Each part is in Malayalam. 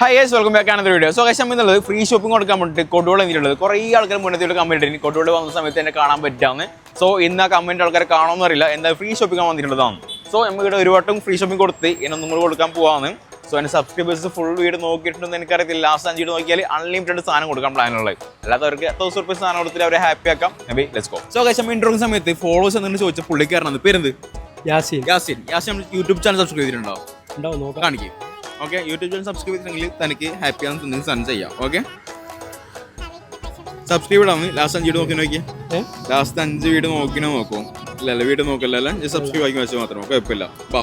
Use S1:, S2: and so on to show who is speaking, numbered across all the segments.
S1: ഹൈ ഗൈസ് വെൽക്കം ബാക്ക് ആണ് വീഡിയോ സോ ഗൈസ് എന്നുള്ളത് ഫ്രീ ഷോപ്പിംഗ് കൊടുക്കാൻ വേണ്ടിയിട്ട് കൊടുവോളം എന്തിട്ടുള്ളത് കുറേ ആൾക്കാർ മുന്നത്തെ കമന്റ് ഇനി കൊടുവള വന്ന സമയത്ത് എന്നെ കാണാൻ പറ്റാമെന്ന് സോ ഇന്ന് ആ കമന്റ് ആൾക്കാരെ കാണുമെന്ന് അറിയില്ല. എന്താ ഫ്രീ ഷോപ്പിംഗ് വന്നിട്ടുള്ളതാണ്. സോ നമുക്ക് ഇവിടെ ഒരു വട്ടം ഫ്രീ ഷോപ്പിംഗ് കൊടുത്ത് ഇനൊന്നും കൂടെ കൊടുക്കാൻ പോവാന്ന്. സോ എന്റെ സബ്സ്ക്രൈബേഴ്സ് ഫുൾ വീട് നോക്കിയിട്ടുണ്ടെന്ന് എനിക്കറിയത്തില്ല. ലാസ്റ്റ് അഞ്ചിട്ട് നോക്കിയാൽ അൺലിമിറ്റഡ് സാധനം കൊടുക്കാൻ പ്ലാനുള്ളത് അല്ലാതെ അല്ലാത്തവർക്ക് തൗസൻഡ് റുപ്പീസ് സാധനം കൊടുത്തിട്ട് അവരെ ഹാപ്പി ആക്കാം. മേ ലെറ്റ്സ് ഗോ സോ നമ്മൾ ഇൻട്രോ സമയത്ത് ഫോളോസ് എന്ന് ചോദിച്ച പുള്ളിക്കാരനാണ്. പേരെന്ത്?
S2: Yasin.
S1: Yasin. Yasin YouTube channel subscribe ചെയ്തിട്ടുണ്ടോ?
S2: ഉണ്ടോ നോക്കാം.
S1: കാണിക്കും. ഓക്കെ യൂട്യൂബ് ചാനൽ സബ്സ്ക്രൈബ് ചെയ്തിട്ടുണ്ടെങ്കിൽ തനിക്ക് ഹാപ്പി ആണെന്ന് നിങ്ങൾക്ക് സൺ ചെയ്യാം. ഓക്കെ സബ്സ്ക്രൈബ് ഇടാന്ന് ലാസ്റ്റ് അഞ്ച് വീട് നോക്കി നോക്കി. ലാസ്റ്റ് അഞ്ച് വീട് നോക്കിനോ നോക്കും. ഇല്ല വീട് നോക്കല്ല സബ്സ്ക്രൈബ് ആക്കി വെച്ചാൽ മാത്രം. കുഴപ്പമില്ല. ബാ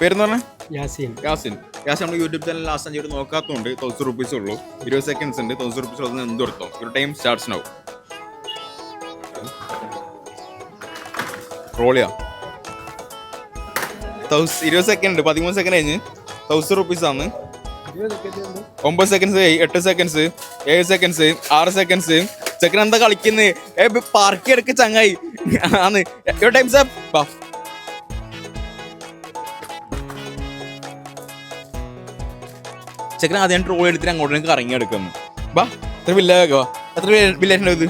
S1: പേരെന്ന് പറഞ്ഞേ?
S2: യാസീൻ.
S1: യാസിൻ. യാസിൻ നമ്മുടെ യൂട്യൂബ് ചാനൽ ലാസ്റ്റ് അഞ്ച് വീട് നോക്കാത്തതുകൊണ്ട് തൗസൻഡ് റുപ്പീസ് ഉള്ളൂ. ഇരുപത് സെക്കൻഡ്സ് ഉണ്ട്. തൗസൻഡ് റുപ്പീസ് ഉള്ളത് എന്ത് കൊടുത്തോ ഒരു ടൈം സ്റ്റാർട്ട്സ് ചെയ്യാം. തൗസ് ഇരുപത് സെക്കൻഡ് ഉണ്ട് പതിമൂന്ന് സെക്കൻഡ് കഴിഞ്ഞ് തൗസൻഡ് റുപ്പീസ് ആണ്. ഒമ്പത് സെക്കൻഡ്സ് എട്ട് സെക്കൻഡ്സ് ഏഴ് സെക്കൻഡ്സ് ആറ് സെക്കൻഡ്സ് ചെക്കൻ എന്താ കളിക്കുന്നത് പാർക്ക് എടുക്ക ചങ്ങായി. ആണ്. ടൈം സാർ ചെക്കൻ ആദ്യം ട്രോൾ എടുത്തിട്ട് അങ്ങോട്ടേക്ക് ഇറങ്ങി എടുക്കുന്നു ബാ എത്ര ബില്ലാകോ എത്ര ബില്ലുണ്ടോ ഇത്?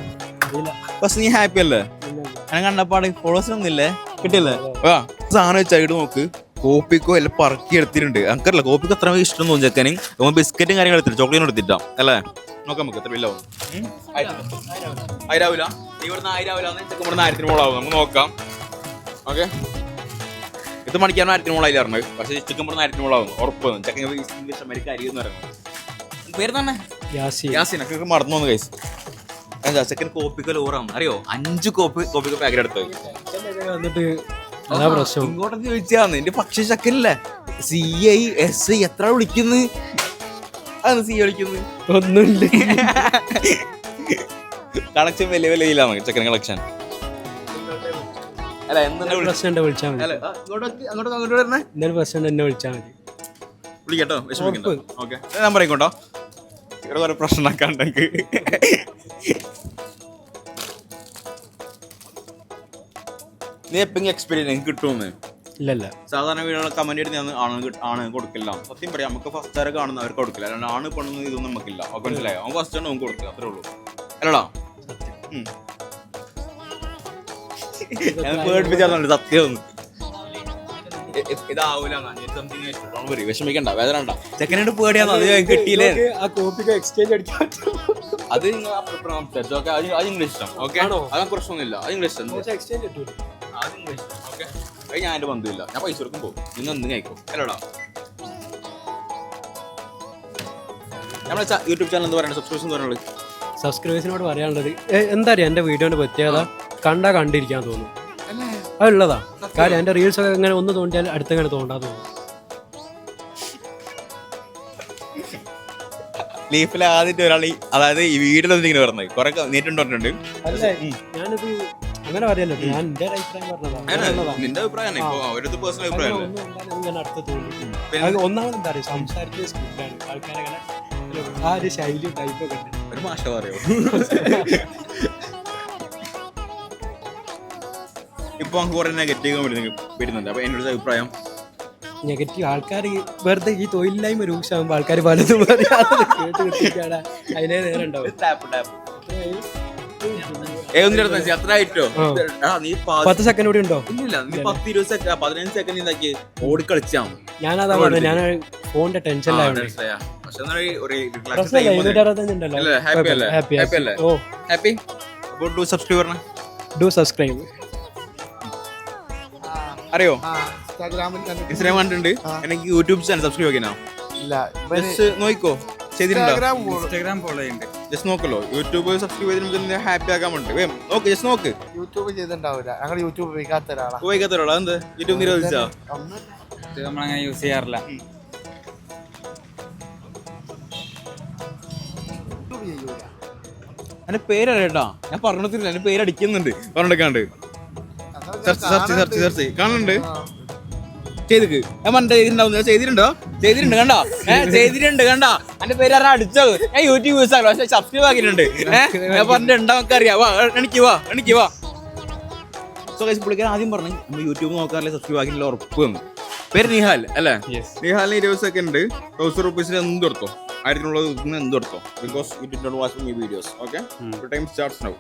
S1: പക്ഷെ നീ ഹാപ്പി അല്ലേ? ഞാൻ കണ്ടപ്പാട് ഒന്നുമില്ലേ കിട്ടിയല്ലേ? ആ. സാധനം വെച്ചായിട്ട് നോക്ക്. കോപ്പിക്കോ എല്ലാം പറക്കി എടുത്തിട്ടുണ്ട്. അങ്കറില്ല കോപ്പിക്ക് അത്ര ഇഷ്ടം തോന്നുന്നു ചെക്കന്. നമ്മൾ ബിസ്ക്കറ്റും കാര്യങ്ങളും എടുത്തിട്ട് ചോക്ലേറ്റ് എടുത്തിട്ടാ. അല്ലേ? നോക്കാം നമുക്ക് എത്ര ബില്ലാവും ആയിരാവില്ല നീ ഇവിടുന്ന് ആയിരാവില്ല ചെക്കൻ ഇവിടുന്ന് ആയിരത്തിന് മോളാവും നമുക്ക് നോക്കാം. ഓക്കെ. ഇത് മണിക്കാണ് ആയിരത്തിന് മോളായില്ലാറുണ്ട് പക്ഷേ ചിക്കൻ ഇവിടുന്ന് ആയിരത്തിന് മോളാവും ഉറപ്പ്. ചെക്കൻ ഇംഗ്ലീഷ് അമേരിക്ക അരിയെന്ന് പറയുന്നത്. പേര് തന്നെ
S2: യാസി
S1: യാസിനൊക്കെ മറന്നു വന്നു ഗൈസ് സെക്കൻഡ് കോപ്പിക്ക് ലോറാണ് അറിയോ? അഞ്ച് കോപ്പി കോപ്പിക്ക് പാക്കറ്റ് എടുത്തത്
S2: വന്നിട്ട് അതാ പ്രശ്നം?
S1: ഇങ്ങോട്ടൊക്കെ ചോദിച്ചാന്ന്. എന്റെ പക്ഷി ശക്കല്ലേ സി ഐ എസ് ഐ എത്ര വിളിക്കുന്നു? അതാണ് സി വിളിക്കുന്നത്
S2: ഒന്നുമില്ല.
S1: കളക്ഷൻ വലിയ വിലയിലാണ് ചെക്കൻ കളക്ഷൻ അല്ല വിളിച്ചു
S2: പ്രശ്നം വിളിച്ചാൽ മതി.
S1: അങ്ങോട്ടൊക്കെ അങ്ങോട്ട് വരണേ.
S2: എന്തെങ്കിലും പ്രശ്നം എന്നെ വിളിച്ചാൽ മതി.
S1: വിളിക്കട്ടോ വിഷമിക്കണ്ടോ. ഓക്കെ. നമ്പർ ആയിക്കോട്ടോ ഇവിടെ കുറെ പ്രശ്നമൊക്കെ ഉണ്ടെങ്കിൽ നീ എപ്പെങ്കിലും എക്സ്പീരിയൻസ് കിട്ടുമെന്ന്?
S2: ഇല്ലല്ല
S1: സാധാരണ വീടുകൾ കമന്റ് എടുത്ത് ഞാൻ ആണ് ആണ് കൊടുക്കില്ല. സത്യം പറയാം നമുക്ക് ഫസ്റ്റ് ആരെ കാണുന്നവർക്ക് കൊടുക്കില്ല. അല്ലാണ്ട് ആണ് പെണ്ണെന്ന് ഇതൊന്നും നമുക്കില്ല. ഒക്കെ മനസ്സിലായോ? അവൻ ഫസ്റ്റ് ആണ് നമുക്ക് കൊടുക്കുക അത്രേ ഉള്ളൂ. അല്ലടാ. ഇംഗ്ലീഷ് ഞാൻ പേടിപ്പിച്ചാൽ സത്യം. ഇതാവൂല സംതിങ് വിഷമിക്കണ്ട ചെക്കനോട് അത് കിട്ടിയില്ലേ?
S2: ആ കോപ്പിക്ക് എക്സ്ചേഞ്ച് അടിക്കാൻ
S1: അത് നിങ്ങൾ അപ്പുറം സംസാരിച്ചു ഓക്കെ അത് അത് നിങ്ങളുടെ ഇഷ്ടം. ഓക്കെ? അതൊക്കെ പ്രശ്നമൊന്നുമില്ല. അത് ഇംഗ്ലീഷ് ഇഷ്ടം.
S2: എക്സ്ചേഞ്ച് കിട്ടൂല
S1: ഓക്കെ അത് ഞാൻ എന്റെ ബന്ധമില്ല ഞാൻ പൈസ കൊടുക്കും പോകും. നിങ്ങൾ എന്തും കഴിക്കും. അല്ലടാ? നമ്മുടെ യൂട്യൂബ് ചാനൽ എന്ന് പറയുന്നത് സബ്സ്ക്രിപ്ഷൻ എന്ന് പറയുന്നത്.
S2: സബ്സ്ക്രൈബേഴ്സിനോട് പറയാനുള്ളത് എന്താ അറിയാം എന്റെ വീഡിയോന്റെ പ്രത്യേകത? കണ്ടാ കണ്ടിരിക്കാൻ തോന്നും അതുള്ളതാ കാര്യം എന്റെ റീൽസ് ഒക്കെ ഇങ്ങനെ ഒന്ന് തോണ്ടിയാൽ അടുത്തങ്ങനെ തോണ്ടാ തോന്നും.
S1: ലീഫിലെ ആദ്യത്തെ ഒരാൾ അതായത് ഈ വീടിലൊന്നും ഇങ്ങനെ പറഞ്ഞത് കുറെ നേരിട്ടുണ്ട് പറഞ്ഞിട്ടുണ്ട്
S2: ഞാനിത് അങ്ങനെ പറയല്ലോ ഞാൻ എന്റെ അഭിപ്രായം പറഞ്ഞതാണ്.
S1: നിന്റെ പേഴ്സണൽ
S2: ഞാൻ അടുത്ത് ഒന്നാമത് എന്താ പറയുക സംസാരിക്കുന്ന സ്കൂളിലാണ് ആൾക്കാരെ ആ ഒരു ശൈലി ടൈപ്പൊക്കെ
S1: ഒരു ഭാഷ പറയോ? ഇപ്പൊ നമുക്ക് കുറെ നെഗറ്റീവ് വരുന്നുണ്ട്. അപ്പൊ എന്നോട് അഭിപ്രായം?
S2: നെഗറ്റീവ് ആൾക്കാർ വെറുതെ ഈ തൊഴിലില്ലായ്മ രൂക്ഷമാകുമ്പോൾ ആൾക്കാർ പലതും പറയാതെ കേട്ട് കിട്ടിക്കാണ് അതിനേ നേരം ഉണ്ടാവും
S1: ആയിട്ടോ? നീ
S2: പത്ത് സെക്കൻഡ് കൂടി ഉണ്ടോ?
S1: ഇല്ല നീ പത്ത് ഇരുപത് സെക്കൻഡ് പതിനഞ്ച് സെക്കൻഡ് ഇതാക്കി ഓടി കളിച്ചാൽ
S2: ഞാനതാ പറഞ്ഞത് ഞാൻ ഫോണിന്റെ ടെൻഷനിലാണ്
S1: അറിയോ? ഇൻസ്റ്റാഗ്രാം കണ്ടിട്ടുണ്ട്. എനിക്ക് യൂട്യൂബ് ചാനൽ സബ്സ്ക്രൈബ് ആക്കിനാ?
S3: ഇല്ല
S1: നോക്കോ ചെയ്തിട്ടുണ്ടോ?
S3: ഇൻസ്റ്റാഗ്രാം
S4: ഫോളോ ചെയ്യുന്നുണ്ട്
S1: ജസ്റ്റ് നോക്കല്ലോ. യൂട്യൂബ് സബ്സ്ക്രൈബ് ചെയ്ത് നമുക്ക് ഹാപ്പി ആക്കാൻ വേണ്ടി. നോക്ക് ജസ്റ്റ് നോക്ക്.
S3: യൂട്യൂബ് ചെയ്തിട്ടുണ്ടാവില്ല. ഞങ്ങൾ യൂട്യൂബ് ഉപയോഗിക്കാത്ത ഒരാളാ.
S1: ഉപയോഗിക്കാത്തവരോടാ എന്ത് യൂട്യൂബ് നിരോധിച്ചാ?
S4: നമ്മളങ്ങനെ യൂസ് ചെയ്യാറില്ല.
S1: എന്റെ പേരറിയട്ടാ? ഞാൻ പറഞ്ഞിട്ടില്ല. എന്റെ പേരടിക്കുന്നുണ്ട് പറഞ്ഞെടുക്കാണ്ട് സെർച്ച് സെർച്ച് സെർച്ച് സെർച്ച്. കാണുന്നുണ്ട്. ചെയ്തിക്ക്. ഞാൻ പറഞ്ഞ ചെയ്തിട്ടുണ്ടാവും. ചെയ്തിട്ടുണ്ടോ? ചെയ്തിട്ടുണ്ട് കണ്ടോ? ഏഹ് ചെയ്തിട്ടുണ്ട് കണ്ടോ? എന്റെ പേര് ആരാ അടിച്ചോ ഞാൻ യൂട്യൂബ് യൂസ് ആകണം പക്ഷെ സബ്സ്ക്രൈബ് ആക്കിയിട്ടുണ്ട്. ഏഹ് ഞാൻ പറഞ്ഞിട്ടുണ്ടോ നമുക്ക് അറിയാം വാ എനിക്ക് വാ എനിക്ക് വാ. സോ ഗൈസ് പുള്ളിക്കാരൻ ആദ്യം പറഞ്ഞു നമ്മൾ യൂട്യൂബ് നോക്കാറില്ല സബ്സ്ക്രൈബ് ആക്കിയില്ല ഉറപ്പ്. വന്നു പേര് നിഹാൽ അല്ലേ? നിഹാലിന് ഇരുപത് സെക്കൻഡ് തൗസൻഡ് റുപ്പീസിന് എന്ത് എടുത്തോ ആയിരത്തിനുള്ളത് എന്ത് എടുത്തോ because did watch me videos okay time starts now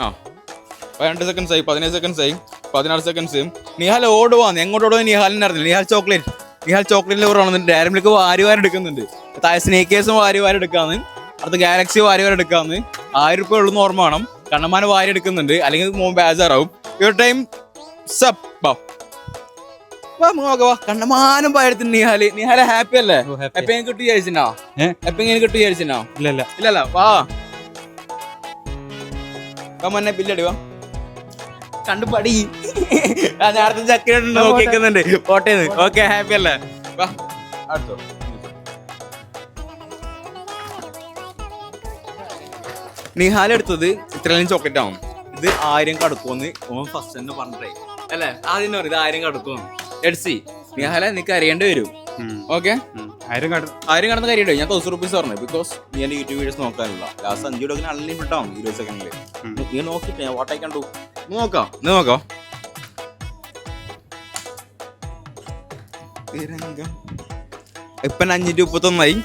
S1: ആ. പതിനെട്ട് സെക്കൻഡ്സ് ആയി പതിനേഴ് സെക്കൻഡ്സ് ആയി പതിനാറ് സെക്കൻഡ്സ് നിഹാൽ ഓടുവാന്ന് എങ്ങോട്ട് ഓടുവാന്ന് നിഹാലിന് അറിഞ്ഞില്ല നിഹാൽ ചോക്ലേറ്റ്. നിഹാൽ ചോക്ലേറ്റിൽ ഓടുന്നുണ്ട് ഡയറി മിൽക്ക് വാരി വാരി എടുക്കുന്നുണ്ട്. താഴെ സ്നേക്കേഴ്സും വാരി വാരി എടുക്കാന്ന്. അടുത്ത ഗാലക്സി വാരി വാരി എടുക്കാന്ന്. ആയിരം രൂപ ഉള്ളു ഓർമ്മ വേണം. കണ്ണമാനം വാരി എടുക്കുന്നുണ്ട്. അല്ലെങ്കിൽ മോൻ ബേജാറാവും. യുവർ ടൈം സപ്പ് കണ്ണമാനം പായത്തിന് നിഹാൽ. നിഹാൽ ഹാപ്പി അല്ലേ? എപ്പോ കിട്ടി വിചാരിച്ചിനാ? എപ്പോ ഇങ്ങനെ കിട്ടി വിചാരിച്ചിനാ?
S4: ഇല്ല ഇല്ല
S1: ഇല്ലല്ല. വാ. കമ്മന്നെ മന്നെ ബില്ലടി വാ. കണ്ടു പടി. ആ നേരത്തെ ചക്കര നോക്കിക്കുന്നുണ്ട് കോട്ടയെന്ന് ഓക്കെ ഹാപ്പി അല്ലേ? അടുത്തോ. നിഹാൽ എടുത്തത് ഇത്രയും ചോക്ലേറ്റ് ആവും. ഇത് ആയിരം കടുക്കുമെന്ന് ഓൻ ഫസ്റ്റ് തന്നെ പറഞ്ഞേ അല്ലേ? ആദ്യം പറയും ഇത് ആയിരം കടുക്കും. എഡ്സി നിഹാല നിനക്ക് അറിയേണ്ടി വരും. ഓക്കെ?
S4: ആയിരം
S1: ആയിരം കടന്ന് കാര്യമുണ്ട് ഞാൻ തൗസൻഡ് റുപ്പീസ് പറഞ്ഞു. ബിക്കോസ് നീ എന്റെ യൂട്യൂബ് വീഡിയോസ് നോക്കാനുള്ള ലാസ്റ്റ് അഞ്ചു ഡോക്കിന് അൺലിമിറ്റഡ് ആവും ഇരുപത്
S4: സെക്കൻഡിൽ
S1: നീ നോക്കിട്ട് ഞാൻ വാട്ടായി കണ്ടു. നോക്കാം നീ നോക്കാം ഇപ്പൊ അഞ്ഞൂറ്റി മുപ്പത്തൊന്നായി.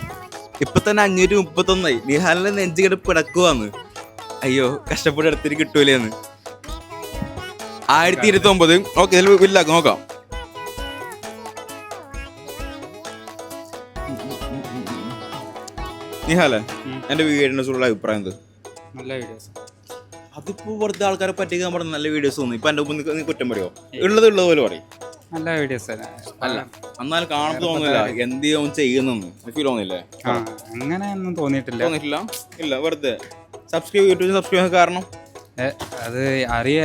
S1: ഇപ്പൊ തന്നെ അഞ്ഞൂറ്റി മുപ്പത്തൊന്നായി. നിഹാലിന്റെ നെഞ്ച് കിടപ്പ് കിടക്കുവാന്ന് അയ്യോ കഷ്ടപ്പെട്ട് എടുത്തിട്ട് കിട്ടൂലേന്ന് ആയിരത്തി ഇരുപത്തി ഒമ്പത് ഓക്കെ ഇതിൽ നോക്കാം. നിഹാലെ. എന്റെ വീടിന്റെ സുള്ള അഭിപ്രായം എന്ത്?
S4: നല്ല വീഡിയോസ്
S1: അതിപ്പോ വെറുതെ ആൾക്കാരെ പറ്റിക്കാൻ പറഞ്ഞ നല്ല വീഡിയോസ് തോന്നി ഇപ്പൊ എന്റെ മുന്നിൽ നീ കുറ്റം പറയോ? ഉള്ളത് ഉള്ളത് പോലെ പറയും.
S4: നല്ല വീഡിയോസ്
S1: അല്ല? എന്നാൽ കാണുമ്പോൾ തോന്നുന്നില്ല. എന്ത് അവൻ ചെയ്യുന്നെന്ന് ഫീൽ തോന്നില്ലേ
S4: അങ്ങനെ ഒന്നും തോന്നിയിട്ടില്ല.
S1: തോന്നിട്ടില്ല ഇല്ല വെറുതെ. സബ്സ്ക്രൈബ് യൂട്യൂബ് സബ്സ്ക്രൈബ് കാരണം.
S4: അത് അറിയ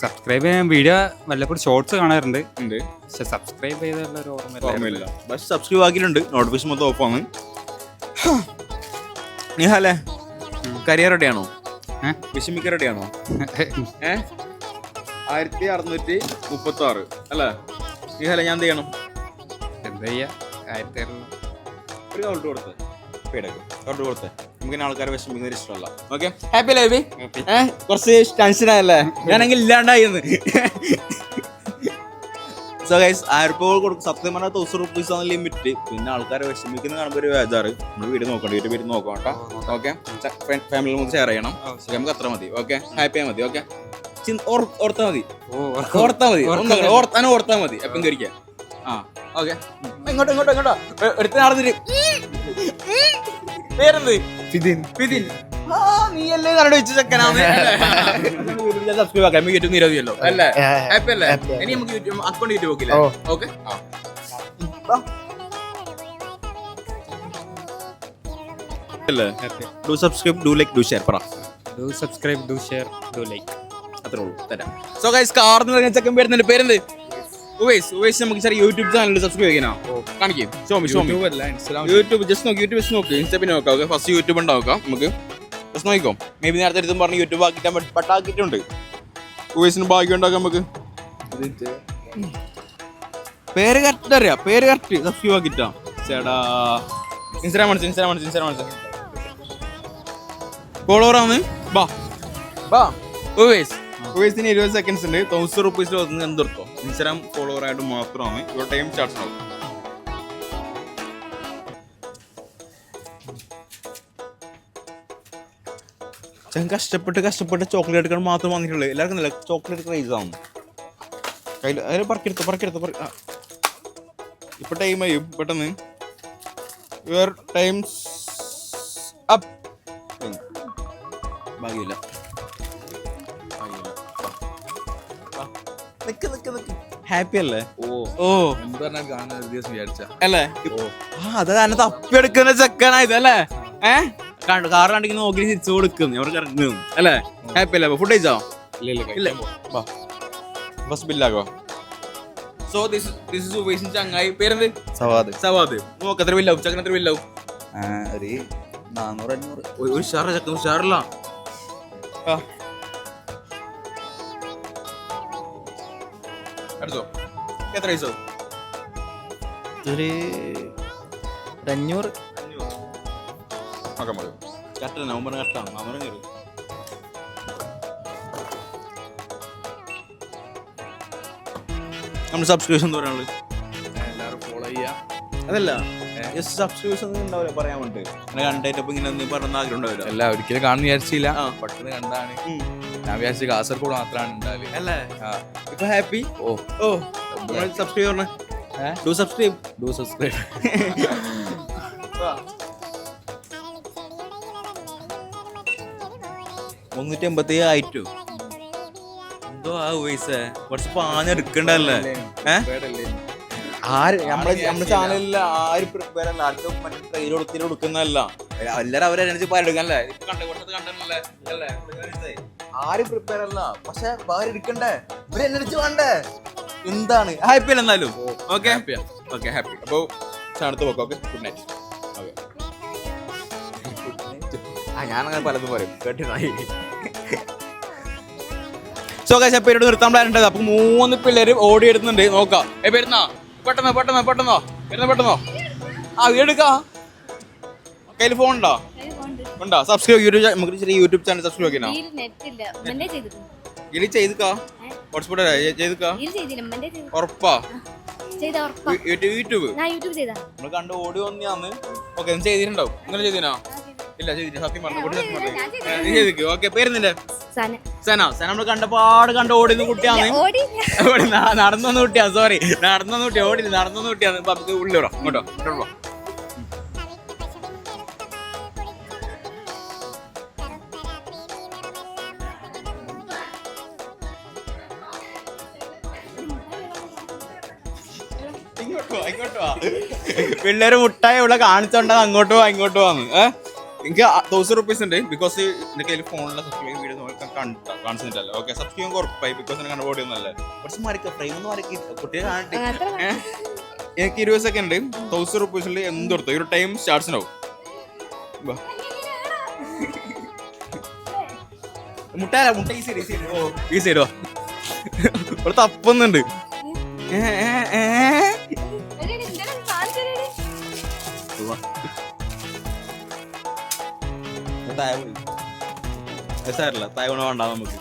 S4: സബ്സ്ക്രൈബ് ചെയ്യാൻ വീഡിയോ വല്ലപ്പോഴും ഷോർട്സ് കാണാറുണ്ട്. പക്ഷെ സബ്സ്ക്രൈബ് ചെയ്തുള്ള ഒരു ഓർമ്മയില്ല.
S1: പക്ഷെ സബ്സ്ക്രൈബ് ആക്കിയിട്ടുണ്ട്. നോട്ടിഫിക്കേഷൻ മൊത്തം ഓഫാണ് നിഹാലേ കരിയർ റെഡിയാണോ
S4: ഏ?
S1: വിഷമിക്ക റെഡിയാണോ ഏ? ആയിരത്തി അറുന്നൂറ്റി മുപ്പത്തി ആറ് അല്ലേ? ഇഹല ഞാൻ എന്ത് ചെയ്യണം?
S4: എന്താ ചെയ്യാ? ആയിരത്തി അറുന്നൂറ്
S1: ഒരു കൗണ്ട് കൊടുത്ത്. പേടൊക്കെ കൗണ്ട് കൊടുത്ത്. നമുക്ക് ആൾക്കാരെ വിഷമിക്കുന്ന ഇഷ്ടമല്ല. ഓക്കെ? ഹാപ്പി ലൈബി കുറച്ച് ടെൻഷൻ ആയല്ലേ ഞാനെങ്കിൽ ഇല്ലാണ്ടായിരുന്നു. സോ ഗൈസ് ആയിരം രൂപ കൊടുക്കും? സത്യം പറഞ്ഞാൽ തൗസൻഡ് റുപ്പീസ് ആണ് ലിമിറ്റ് പിന്നെ ആൾക്കാരെ വിഷമിക്കുന്ന കാണുമ്പോൾ ഒരു ബേജാറ്. നമ്മൾ വീട് നോക്കണ്ട വീട്ടിൽ വീട് നോക്കാം കേട്ടോ. ഓക്കെ ഫാമിലി നമുക്ക് ഷെയർ ചെയ്യണം. നമുക്ക് അത്ര മതി ഓക്കെ ഹാപ്പി മതി ഓക്കെ ഓർത്താ മതി.
S4: ഓർത്താൽ
S1: ഓർത്താ മതി. ഓർത്താനും ഓർത്താ മതി. എപ്പം കഴിക്കാൻ ആ ഓക്കെ ഇങ്ങോട്ടോ ഇങ്ങോട്ടോ ഇങ്ങോട്ടോ. എടുത്ത് നടന്നിട്ട് പേരെന്ത്?
S3: ഫിദിൻ.
S1: ഫിദിൻ. നീയല്ലേ കരട് വെച്ച ചെക്കനാണ് സബ്സ്ക്രൈബ് ആക്കാം യൂട്യൂബ് നിരോധിയല്ലോ അല്ലേ? ഹാപ്പി അല്ലേ. ഇനി നമുക്ക് YouTube account YouTube നോക്കില്ലേ. Okay? Do subscribe do like do share പറ.
S4: Do subscribe do share do like
S1: അത്രേ ഉള്ളൂ. തരാം. സോ ഗൈസ് കാർന്ന് പറഞ്ഞ ചെക്കൻ പേരുന്നുണ്ട് പേരെന്ത്? ഉവൈസ് ഉവൈസ് നമുക്ക് ചെറിയ യൂട്യൂബ് ചാനൽ സബ്സ്ക്രൈബ് കാണിക്കും. Show me show me YouTube just നോക്കി യൂട്യൂബ് ജസ്റ്റ് നോക്ക്. ഇൻസ്റ്റാ പിന്നെ നോക്കാം ഓക്കെ? ഫസ്റ്റ് യൂട്യൂബ് ഉണ്ടാക്കാം നമുക്ക്. ജസ്റ്റ് നോക്കിക്കോ മേ ബി നേരത്തെ എടുത്തും പറഞ്ഞ് യൂട്യൂബ് ആക്കിയിട്ട് പട്ടാക്കിയിട്ടുണ്ട്. വോയിസിന് ഭാഗ്യം ഉണ്ടാക്കാം നമുക്ക്. പേര് കറക്റ്റ് അറിയാം പേര് കറക്റ്റ് സബ്സ്ക്രൈബ് ആക്കിട്ടാ ചേടാ. ഇൻസ്റ്റാഗ്രാം മനസ്സിൽ ഇൻസ്റ്റാഗ്രാം മനസ്സിൽ ഇൻസ്റ്റാഗ്രാം മനസ്സിൽ ഫോളോവറാണ് ബാ. ബാ. ഉവേസ് ഉവേസിന് ഇരുപത് സെക്കൻഡ്സ് ഉണ്ട്. തൗസൻഡ് റുപ്പീസിൽ എന്തെടുത്തോ? ഇൻസ്റ്റാഗ്രാം ഫോളോവർ ആയിട്ട് മാത്രമാണ്. ഇവർ ടൈം സ്റ്റാർട്ട് ആവും ഞാൻ കഷ്ടപ്പെട്ട് കഷ്ടപ്പെട്ട് ചോക്ലേറ്റ് എടുക്കാൻ മാത്രം വന്നിട്ടുള്ളൂ. എല്ലാവർക്കും നല്ല ചോക്ലേറ്റ് ക്രൈസ് ആവും കയ്യിൽ അതിൽ പറക്കെടുത്തു പറക്കെടുത്തു പറ ഇപ്പം ടൈം ആയി പെട്ടെന്ന്. യുവർ ടൈംസ് അപ്പ് ഭാഗ്യമില്ല. ഹാപ്പി അല്ലേ?
S5: ഓ. ഒരു
S1: അല്ലേ? ആ അത് തന്നെ തപ്പിയെടുക്കുന്ന ചെക്കനാ ഇതല്ലേ? ഏ? കണ്ടു. കാർ കണ്ടിങ്ങനെ നോക്കി തിരിച്ചു കൊടുക്കുന്നു അവർക്ക് ഇറങ്ങും അല്ലേ? ഹാപ്പി അല്ലേ? ഫുഡ് കഴിച്ചോ? ഇല്ല ബസ് ബില്ലാകോ സോ ദിസ് ദിസ് ഇസ് ഉപേക്ഷിച്ച ചങ്ങായി. പേരെന്ത്?
S5: സവാദ്.
S1: സവാദ്. നോക്ക് എത്ര ബില്ലാവും ചക്കൻ എത്ര ബില്ലാവും
S5: ഒരു നാനൂറ് അഞ്ഞൂറ്.
S1: ഒരു ഷാറ ചക്കൻ ഉഷാറില്ല. ആ. അടുത്തോ? എത്ര പൈസ
S5: ഒരു അഞ്ഞൂറ്.
S1: നോക്കാൻ മതി കറക്റ്റ് നവംബർ കറക്റ്റാണ് നവംബർ കയറി നമ്മുടെ സബ്സ്ക്രിപ്ഷൻ എന്ന് പറയാനുള്ളത്?
S5: എല്ലാവരും ഫോളോ ചെയ്യുക
S1: അതല്ല ജസ്റ്റ് സബ്സ്ക്രിപ്ഷൻ ഉണ്ടാവില്ല പറയാൻ വേണ്ടി അങ്ങനെ ഇങ്ങനെ ഒന്നും പറഞ്ഞ ആഗ്രഹം ഉണ്ടാവില്ല.
S5: അല്ല ഒരിക്കലും കാണുന്ന വിചാരിച്ചില്ല. പെട്ടെന്ന് കണ്ടാണ്. ഞാൻ വിചാരിച്ചു കാസർഗോഡ് മാത്രമാണ് ഉണ്ടാവില്ല
S1: അല്ലേ. ഇപ്പൊ ഹാപ്പി
S5: ഓ.
S1: ഓ സബ്സ്ക്രൈബ് പറഞ്ഞേ. ഡു സബ്സ്ക്രൈബ്
S5: ഡു സബ്സ്ക്രൈബ്
S1: മുന്നൂറ്റി എൺപത്തി ആയിട്ടു. എന്തോ ആ പൈസ കുറച്ച് പാഞ്ഞ എടുക്കണ്ടല്ലേ? ആര് നമ്മളെ നമ്മുടെ ചാനലിൽ ആര് പ്രിപ്പയർ അല്ല. ആർക്കും മറ്റേ ട്രെയിൻ കൊടുത്തിന് കൊടുക്കുന്നതല്ല. എല്ലാരും അവരെ അല്ലേ? മനസ്സിലായി? ആര് പ്രിപ്പയർ അല്ല. പക്ഷെ വേറെ എടുക്കണ്ടേ? ഇവർ എന്നെ വേണ്ടേ? എന്താണ്? ഹാപ്പി അല്ല എന്നാലും ഓക്കെ
S5: Happy
S1: ഓക്കെ ഹാപ്പി അപ്പൊ ചാണത്ത് പോക്കോ ഓക്കെ ഗുഡ് നൈറ്റ് ഓക്കെ ആ ഞാനങ്ങനെ പലതും പറയും. കേട്ടിട്ടായി സോ കാശ് പേരോട് നിർത്താൻ പ്ലാൻ ഉണ്ട്. അപ്പൊ മൂന്ന് പിള്ളേര് ഓടി എടുക്കുന്നുണ്ട് നോക്കാം. ഏ പെരുന്നാ പെട്ടെന്നോ പെട്ടെന്നോ പെട്ടെന്നോ? പെരുന്ന പെട്ടെന്നോ? ആ വീടെടുക്കാ കയ്യിൽ ഫോൺ ഉണ്ടോ? ഉണ്ടോ? സബ്സ്ക്രൈബ് യൂട്യൂബ് നമുക്ക് ചെറിയ യൂട്യൂബ് ചാനൽ സബ്സ്ക്രൈബ് ചെയ്യണോ?
S6: ഇതിൽ
S1: ചെയ്തുക്കാ. ഹോട്ട്സ്പോട്ട് ചെയ്തുക്കാ? ഉറപ്പാ? യൂട്യൂബ്? യൂട്യൂബ് നമ്മൾ കണ്ട് ഓടി വന്നിയാന്ന്. ഓക്കെ ചെയ്തിട്ടുണ്ടാവും. നിങ്ങൾ ചെയ്തിനോ? ഇല്ല ചെയ്തില്ല. സത്യം പറഞ്ഞു കൂടി സത്യം പറഞ്ഞു. നീ ചെയ്തിക്കോ. ഓക്കെ പേരുന്നില്ലേ
S6: സന.
S1: സന. സന നമ്മൾ കണ്ടപാട് കണ്ട ഓടിന്ന് കുട്ടിയാണ്.
S6: ഓടി
S1: ഓടി ന- കുട്ടിയാ സോറി നടന്നു കുട്ടിയാ ഓടി നടന്നു കുട്ടിയാണ് നമുക്ക് ഉള്ളിലോ ഇങ്ങോട്ടോ ഇങ്ങോട്ടോ. ഇങ്ങോട്ട്. പിള്ളേര് മുട്ടായി ഇവിടെ കാണിച്ചോണ്ടാ അങ്ങോട്ട് പോവാ ഇങ്ങോട്ട് പോവാന്ന് ഏഹ് എനിക്ക് തൗസൻഡ് റുപ്പീസ് ഉണ്ട്. ബിക്കോസ് എന്റെ കയ്യിൽ ഫോണിലെ സബ്സ്ക്രൈബ് വീഡിയോ നോക്കാൻ കാണിച്ചിട്ടല്ലോ ഓക്കെ സബ്സ്ക്രൈബ് ഉറപ്പായി. ബിക്കോസ് എന്നെ കണ്ടുപോടി ഒന്നല്ലേ കുറച്ച് മരക്ക ഫ്രെയിം ഒന്ന് മരക്കി കുട്ടിയെ കാണട്ടെ? എനിക്ക് ഇരുപത് സെക്കൻഡ് തൗസൻഡ് റുപ്പീസിൽ എന്തെടുത്തു ഒരു ടൈം സ്റ്റാർട്ട്സിനാവും മുട്ടാല മുട്ട ഈ സൈഡ് ഓ ഈ സൈഡ് ഇവിടെ തപ്പുന്നുണ്ട്. ഏ, ഏ, ഏ. താഴെ പോയി. താഴെ വേണ്ട നമുക്ക്.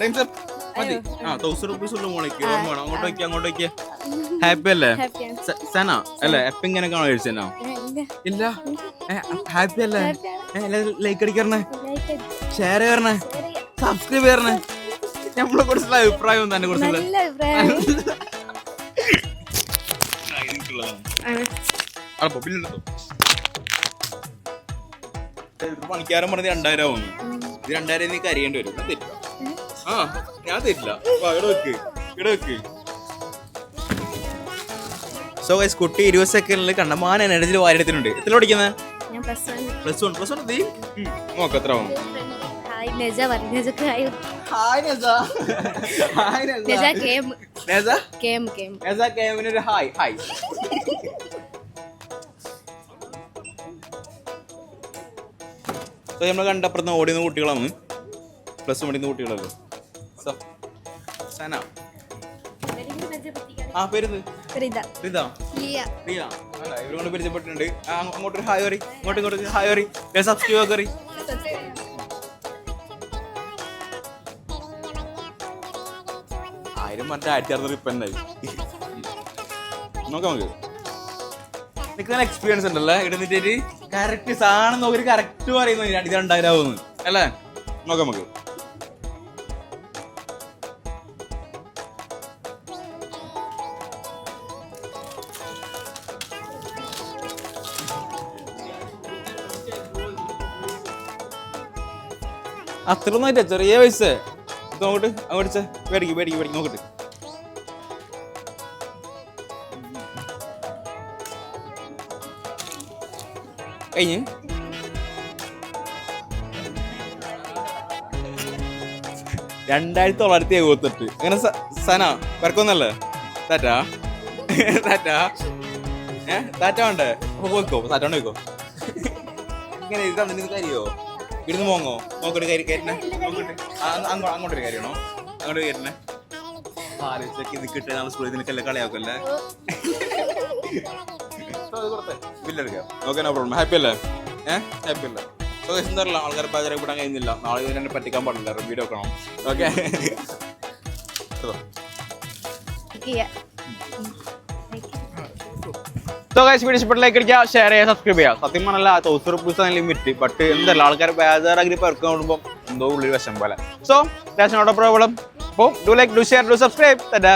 S1: ടൈം സെറ്റ് മതി. ആ തൗസൻഡ് റുപ്പീസ് ഉള്ള മോളേക്ക് വേണം. അങ്ങോട്ട് വയ്ക്കുക അങ്ങോട്ട് വയ്ക്കുക ഹാപ്പി അല്ലേ? സന അല്ലേ? എപ്പ ഇങ്ങനെ കാണോ കഴിച്ചോ ഇല്ല. ഹാപ്പി അല്ലേ? ലൈക്ക് അടിക്കണേ? ഷെയർ ചെയ്യണേ? സബ്സ്ക്രൈബ് ചെയ്യണേ? നമ്മളെ കുറിച്ചുള്ള അഭിപ്രായം തന്നെ കുറിച്ചുള്ള
S6: അഭിപ്രായം.
S1: പണിക്കാരൻ പറഞ്ഞ രണ്ടായിരം ആവുന്നു. ഇത് രണ്ടായിരം നീ കരയേണ്ടി വരും. ഞാൻ തരില്ല. ആ ഞാൻ തരില്ല. ഇവിടെ വെക്ക്. ഇവിടെ വെക്ക്. സോ ഗൈസ് കുട്ടി ഇരുപത് സെക്കൻഡിൽ കണ്ടമാന എനർജിയിൽ വാരിടത്തിനുണ്ട് എത്ര പഠിക്കുന്നത്
S6: plus one
S1: plus one plus one എത്തി നോക്ക് എത്ര ആവും?
S6: ഹായ് ഹായ്
S1: ഹായ് നെജക്ക് ഹായ് സോ നമ്മൾ കണ്ടപ്പുറത്ത് ഓടിയുന്ന കുട്ടികളാണ്. പ്ലസ് പഠിക്കുന്ന കുട്ടികളല്ലേ? സോ സന. ആ പേരുന്ന്
S6: റിത.
S1: ഇതാ
S6: ലിയ.
S1: റിയ അല്ല ഇവരോട് പരിചയപ്പെട്ടിട്ടുണ്ട്. അങ്ങോട്ടൊരു ഹായ് വരി ഇങ്ങോട്ട് ഇങ്ങോട്ട് ഹായ് വരി സബ്സ്ക്രൈബ് വരി ആയിരം മറ്റേ ആയിരത്തി അറുന്നൂറ് ഇപ്പം എന്തായി? നോക്കാം നമുക്ക്. നിൽക്കുന്ന എക്സ്പീരിയൻസ് ഉണ്ടല്ലേ? ഇടുന്നിട്ട് കറക്റ്റ് സാധനം നോക്കി കറക്റ്റ് പറയുന്നു. ഇത് രണ്ടായിരം അല്ലേ? നോക്കാം നമുക്ക്. അത്രയൊന്നും ആയിട്ടാ ചെറിയ പൈസ. നോക്കട്ട് അങ്ങോട്ട് പേടിക്കും പേടിക്കും പേടിക്കും. നോക്കട്ട്. കഴിഞ്ഞ് രണ്ടായിരത്തി തൊള്ളായിരത്തി എഴുപത്തെട്ട് അങ്ങനെ സന പെരക്കൊന്നല്ലേ? താറ്റാ താറ്റാ ഏ താറ്റ വേണ്ടേ അപ്പൊ പോയിക്കോ താറ്റ കൊണ്ട് പോയിക്കോ. ഇങ്ങനെ ഇത് തന്നിട്ട് കാര്യോ? ഇവിടുന്ന് പോങ്ങോ നോക്കട്ട് കയറി കയറ്റണേ. നോക്കട്ടെ. അങ്ങോട്ട് അങ്ങ് അങ്ങോട്ടൊരു കാര്യമാണോ? അങ്ങോട്ട് കയറ്റണേ. ആലോചിച്ചൊക്കെ ഇത് കിട്ടുക നമ്മൾ സ്കൂളിൽ നിനക്കല്ലേ കളിയാക്കല്ലേ ബില്ലെടുക്കാം ഓക്കെ നോ പ്രോബ്ലം ഹാപ്പി അല്ലേ? ഏഹ് ഹാപ്പി അല്ലേ? സോ എന്താ ആൾക്കാരെ പാചകം വിടാൻ കഴിയുന്നില്ല. നാളെ ഇതിനെ പറ്റിക്കാൻ പാടില്ല. റിവ്യൂ നോക്കണം ഓക്കെ സോ ഗൈസ് വീഡിയോ അടിക്കുക ഷെയർ ചെയ്യുക സബ്സ്ക്രൈബ് ചെയ്യുക. സത്യം പറഞ്ഞല്ല തൗസൻഡ് റുപ്പീസ് ലിമിറ്റ് ബട്ട് എന്തല്ല ആൾക്കാർ ബേജാറാക്കി പെറുക്കാൻ കൂടുമ്പോൾ എന്തോ ഉള്ളിൽ വശം പോലെ. So that's not a problem അപ്പോൾ do like do share do subscribe